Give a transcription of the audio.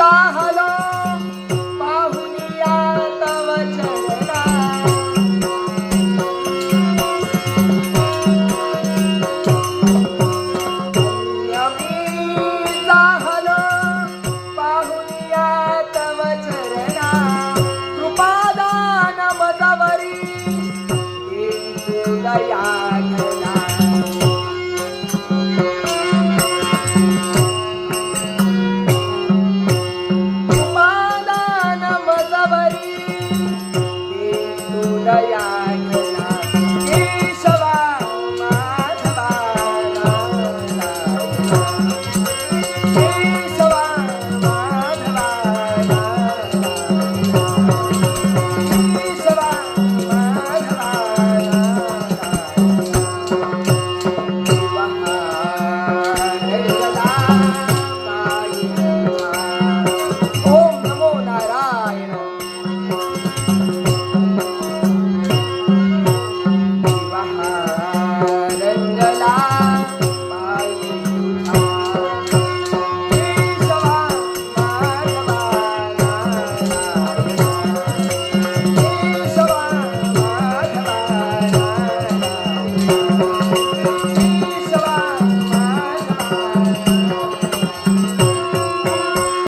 पाहुन्यावचना मी दहा पाहुन यावचना कृपा दानकव दया yeah, người ta